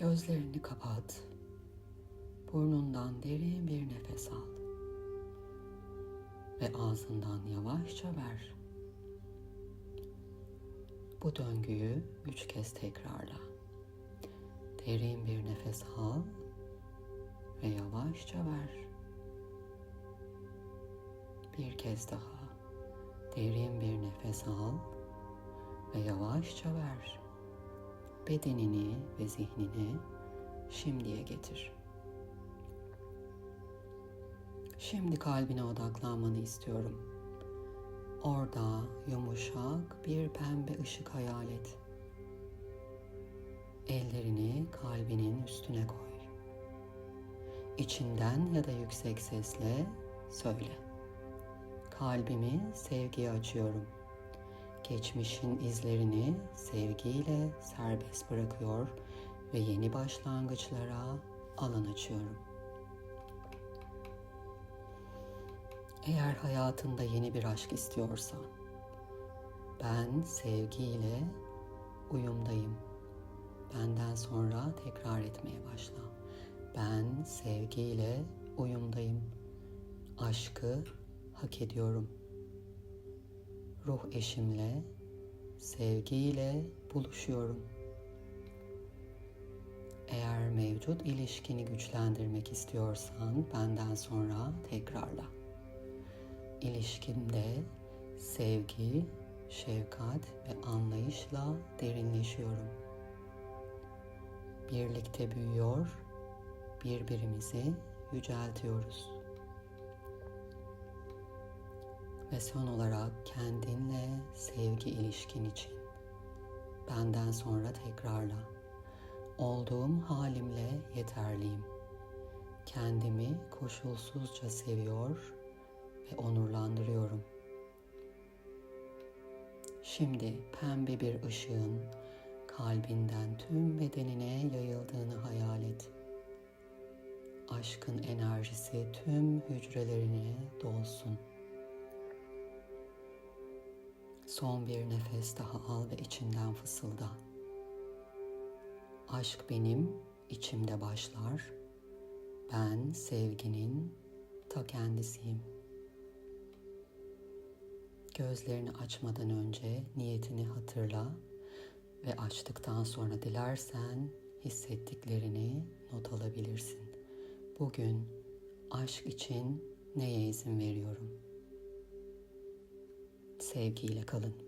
Gözlerini kapat. Burnundan derin bir nefes al. Ve ağzından yavaşça ver. Bu döngüyü üç kez tekrarla. Derin bir nefes al ve yavaşça ver. Bir kez daha derin bir nefes al ve yavaşça ver. Bedenini ve zihnini şimdiye getir. Şimdi kalbine odaklanmanı istiyorum. Orada yumuşak bir pembe ışık hayal et. Ellerini kalbinin üstüne koy. İçinden ya da yüksek sesle söyle. Kalbimi sevgiye açıyorum. Geçmişin izlerini sevgiyle serbest bırakıyor ve yeni başlangıçlara alan açıyorum. Eğer hayatında yeni bir aşk istiyorsan, ben sevgiyle uyumdayım. Benden sonra tekrar etmeye başla. Ben sevgiyle uyumdayım. Aşkı hak ediyorum. Ruh eşimle sevgiyle buluşuyorum. Eğer mevcut ilişkini güçlendirmek istiyorsan benden sonra tekrarla. İlişkimde sevgi, şefkat ve anlayışla derinleşiyorum. Birlikte büyüyor, birbirimizi yüceltiyoruz. Ve son olarak kendinle sevgi ilişkin için benden sonra tekrarla. Olduğum halimle yeterliyim. Kendimi koşulsuzca seviyor ve onurlandırıyorum. Şimdi pembe bir ışığın kalbinden tüm bedenine yayıldığını hayal et. Aşkın enerjisi tüm hücrelerine dolsun. Son bir nefes daha al ve içinden fısılda. Aşk benim içimde başlar. Ben sevginin ta kendisiyim. Gözlerini açmadan önce niyetini hatırla ve açtıktan sonra dilersen hissettiklerini not alabilirsin. Bugün aşk için neye izin veriyorum? Sevgiyle kalın.